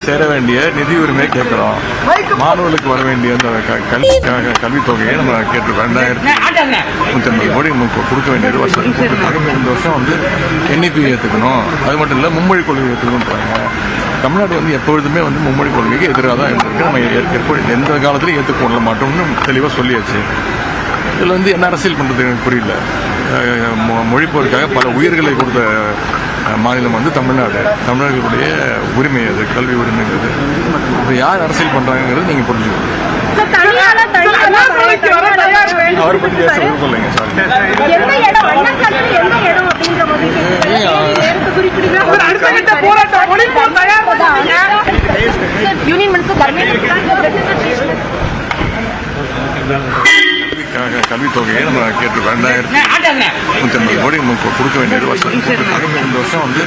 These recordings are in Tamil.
சேர வேண்டிய நிதி உரிமை கேட்கிறோம். மாணவர்களுக்கு வர வேண்டிய அந்த கல்விக்காக கல்வித் தொகையை நம்ம கேட்டு ரெண்டாயிரத்தி நூற்றி ஐம்பது கோடி நமக்கு கொடுக்க வேண்டியது வருஷம் இந்த வருஷம் வந்து என்இபி ஏற்றுக்கணும் அது மட்டும் இல்லை மும்மொழி கொள்கை ஏற்றுக்கணுன்றாங்க தமிழ்நாடு வந்து எப்பொழுதுமே வந்து மும்மொழி கொள்கைக்கு எதிராக தான் இருந்திருக்கு. நம்ம எ- எப்படி எந்த காலத்திலையும் ஏற்றுக்கொள்ள மாட்டோம்னு தெளிவாக சொல்லியாச்சு. இதில் வந்து என்ன அரசியல் பண்ணுறது எனக்கு புரியல. மொழிப்போருக்காக பல உயிர்களை கொடுத்த மாநிலம் வந்து தமிழ்நாடு. தமிழர்களுடைய உரிமை அது கல்வி உரிமைங்கிறது. இப்போ யார் அரசியல் பண்ணுறாங்கிறது நீங்கள் புரிஞ்சுக்கணும். அவரை பற்றி பேச பண்ணுங்க. Sir, union minister Dharmendra Pradhan கல்விக்காக கல்வித் தொகையை நம்ம கேட்டு ரெண்டாயிரத்தி நூற்றி ஐம்பது கோடி நமக்கு கொடுக்க வேண்டியது வருஷம். கொடுத்துருக்காங்க இந்த வருஷம் வந்து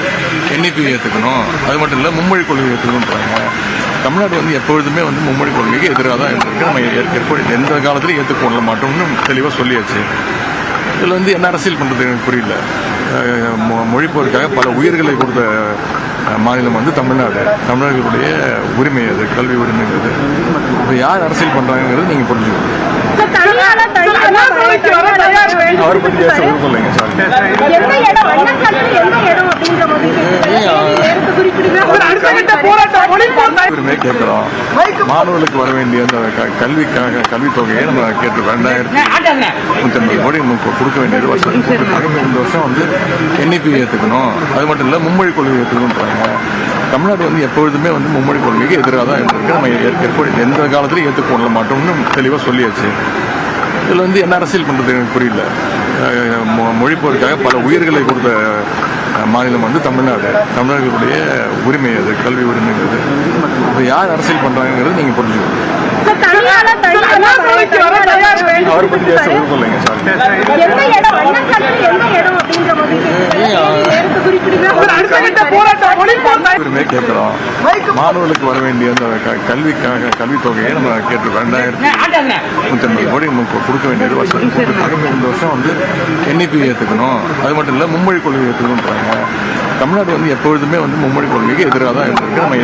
என்இபி ஏற்றுக்கணும் அது மட்டும் இல்லை மும்மொழி கொள்கை ஏற்றுக்கணுன்றாங்க தமிழ்நாடு வந்து எப்பொழுதுமே வந்து மும்மொழி கொள்கைக்கு எதிராக தான் இருந்திருக்கு. நம்ம எ- எப்படி எந்த காலத்திலையும் ஏற்றுக்கொள்ள மாட்டோம்னு தெளிவாக சொல்லியாச்சு. இதில் வந்து என்ன அரசியல் பண்ணுறது எனக்கு புரியல. மொழிப்போருக்காக பல உயிர்களை கொடுத்த மாநிலம் வந்து தமிழ்நாடு. தமிழர்களுடைய உரிமை அது கல்வி உரிமைங்கிறது. இப்போ யார் அரசியல் பண்ணுறாங்கிறது நீங்கள் புரிஞ்சுக்கணும். அவரை பற்றி பேச விருப்பம் சாரி கேட்கிறோம் மாணவர்களுக்கு வர வேண்டிய அந்த க- கல்விக்காக கல்வித் தொகையை நம்ம கேட்டு ரெண்டாயிரத்தி நூற்றி ஐம்பது கோடி நமக்கு கொடுக்க வேண்டியது வருஷம் கொடுத்துருக்காங்க இந்த வருஷம் வந்து என்இபி ஏற்றுக்கணும் அது மட்டும் இல்லை மும்மொழி கொள்கை ஏற்றுக்கணுன்றாங்க தமிழ்நாடு வந்து எப்பொழுதுமே வந்து மும்மொழி கொள்கைக்கு எதிராக தான் இருக்கு நம்ம எப்படி எந்த காலத்திலையும் ஏற்றுக்கொள்ள மாட்டோம்னு தெளிவாக சொல்லியாச்சு. இதில் வந்து என்ன அரசியல் பண்ணுறது எனக்கு புரியல மொழிப்போருக்காக பல உயிர்களை கொடுத்த மாநிலம் வந்து தமிழ்நாடு தமிழர்களுடைய உரிமை அது கல்வி உரிமைங்கிறது இப்போ யார் அரசியல் பண்ணுறாங்கிறது நீங்கள் புரிஞ்சுக்கணும் அவரை பற்றி பேச விருப்பம் இல்லைங்க சாரி கேட்கிறோம் மாணவர்களுக்கு வர வேண்டிய அந்த க- கல்விக்காக கல்வித் தொகையை நம்ம கேட்டு ரெண்டாயிரத்தி நூற்றி ஐம்பது கோடி நமக்கு கொடுக்க வேண்டியது வருஷம் கொடுத்துருக்காங்க. இந்த வருஷம் வந்து என்இபி ஏற்றுக்கணும் அது மட்டும் இல்லை மும்மொழி கொள்கை ஏற்றுக்கணுன்றாங்க தமிழ்நாடு வந்து எப்பொழுதுமே வந்து மும்மொழி கொள்கைக்கு எதிராக தான் இருந்திருக்கு நம்ம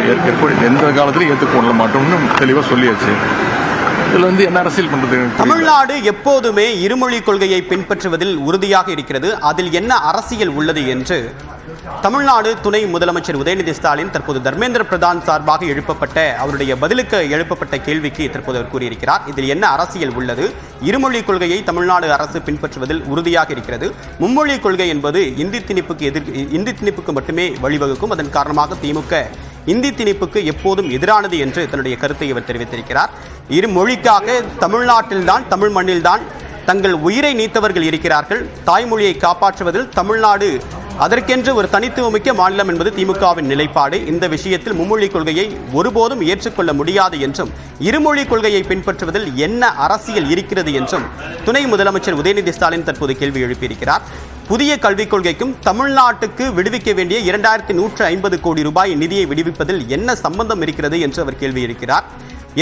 எந்த காலத்திலையும் ஏற்றுக்கொள்ள மாட்டோம்னு தெளிவாக சொல்லியாச்சு. இதில் வந்து என்ன அரசியல் பண்ணுறது தமிழ்நாடு எப்போதுமே இருமொழி கொள்கையை பின்பற்றுவதில் உறுதியாக இருக்கிறது. அதில் என்ன அரசியல் உள்ளது என்று தமிழ்நாடு துணை முதலமைச்சர் உதயநிதி ஸ்டாலின் தற்போது தர்மேந்திர பிரதான் சார்பாக எழுப்பப்பட்ட அவருடைய பதிலுக்கு எழுப்பப்பட்ட கேள்விக்கு தற்போது அவர் கூறியிருக்கிறார். இதில் என்ன அரசியல் உள்ளது? இருமொழி கொள்கையை தமிழ்நாடு அரசு பின்பற்றுவதில் உறுதியாக இருக்கிறது. மும்மொழி கொள்கை என்பது இந்தி திணிப்புக்கு எதிர் இந்தி திணிப்புக்கு மட்டுமே வழிவகுக்கும். அதன் காரணமாக திமுக இந்தி திணிப்புக்கு எப்போதும் எதிரானது என்று தன்னுடைய கருத்தை இவர் தெரிவித்திருக்கிறார். இரு மொழிக்காக தமிழ்நாட்டில்தான் தமிழ் மண்ணில்தான் தங்கள் உயிரை நீத்தவர்கள் இருக்கிறார்கள். தாய்மொழியை காப்பாற்றுவதில் தமிழ்நாடு அதற்கென்று ஒரு தனித்துவமிக்க மாநிலம் என்பது திமுகவின் நிலைப்பாடு. இந்த விஷயத்தில் மும்மொழி கொள்கையை ஒருபோதும் ஏற்றுக்கொள்ள முடியாது என்றும் இருமொழி கொள்கையை பின்பற்றுவதில் என்ன அரசியல் இருக்கிறது என்றும் துணை முதலமைச்சர் உதயநிதி ஸ்டாலின் தற்போது கேள்வி எழுப்பியிருக்கிறார். புதிய கல்விக் கொள்கைக்கும் தமிழ்நாட்டுக்கு விடுவிக்க வேண்டிய இரண்டாயிரத்தி நூற்று ஐம்பது கோடி ரூபாய் நிதியை விடுவிப்பதில் என்ன சம்பந்தம் இருக்கிறது என்று அவர் கேள்வி இருக்கிறார்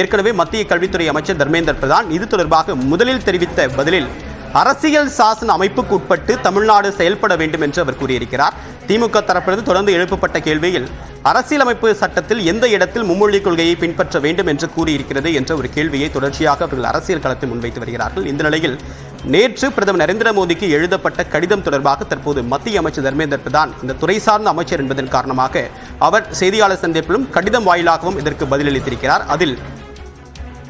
ஏற்கனவே மத்திய கல்வித்துறை அமைச்சர் தர்மேந்தர் பிரதான் இது தொடர்பாக முதலில் தெரிவித்த பதிலில் அரசியல் சாசன அமைப்புக்கு உட்பட்டு தமிழ்நாடு செயல்பட வேண்டும் என்று அவர் கூறியிருக்கிறார். திமுக தரப்பிலிருந்து தொடர்ந்து எழுப்பப்பட்ட கேள்வியில் அரசியலமைப்பு சட்டத்தில் எந்த இடத்தில் மும்மொழி கொள்கையை பின்பற்ற வேண்டும் என்று கூறியிருக்கிறது என்ற ஒரு கேள்வியை தொடர்ச்சியாக அவர்கள் அரசியல் களத்தில் முன்வைத்து வருகிறார்கள். இந்த நிலையில் நேற்று பிரதமர் நரேந்திர மோடிக்கு எழுதப்பட்ட கடிதம் தொடர்பாக தற்போது மத்திய அமைச்சர் தர்மேந்தர் பிரதான் இந்த துறை சார்ந்த அமைச்சர் என்பதன் காரணமாக அவர் செய்தியாளர் சந்திப்பிலும் கடிதம் வாயிலாகவும் இதற்கு பதிலளித்திருக்கிறார். அதில்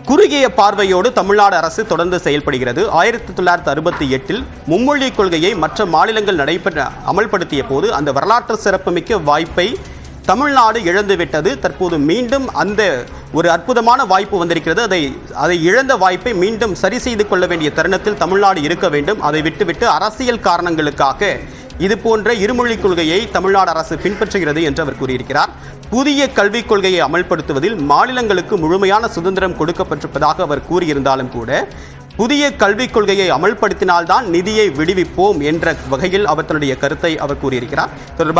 குறுகிய பார்வையோடு தமிழ்நாடு அரசு தொடர்ந்து செயல்படுகிறது. ஆயிரத்தி தொள்ளாயிரத்தி அறுபத்தி எட்டில் மும்மொழி கொள்கையை மற்ற மாநிலங்கள் நடைபெற்ற அமல்படுத்திய போது அந்த வரலாற்று சிறப்புமிக்க வாய்ப்பை தமிழ்நாடு இழந்துவிட்டது. தற்போது மீண்டும் அந்த ஒரு அற்புதமான வாய்ப்பு வந்திருக்கிறது. அதை அதை இழந்த வாய்ப்பை மீண்டும் சரி செய்து கொள்ள வேண்டிய தருணத்தில் தமிழ்நாடு இருக்க வேண்டும். அதை விட்டுவிட்டு அரசியல் காரணங்களுக்காக இது போன்ற இருமொழி கொள்கையை தமிழ்நாடு அரசு பின்பற்றுகிறது என்று அவர் கூறியிருக்கிறார். புதிய கல்விக் கொள்கையை அமல்படுத்துவதில் மாநிலங்களுக்கு முழுமையான சுதந்திரம் கொடுக்கப்பட்டிருப்பதாக அவர் கூறியிருந்தாலும் கூட புதிய கல்விக் கொள்கையை அமல்படுத்தினால்தான் நிதியை விடுவிப்போம் என்ற வகையில் அவர் தன்னுடைய கருத்தை அவர் கூறியிருக்கிறார். தொடர்பாக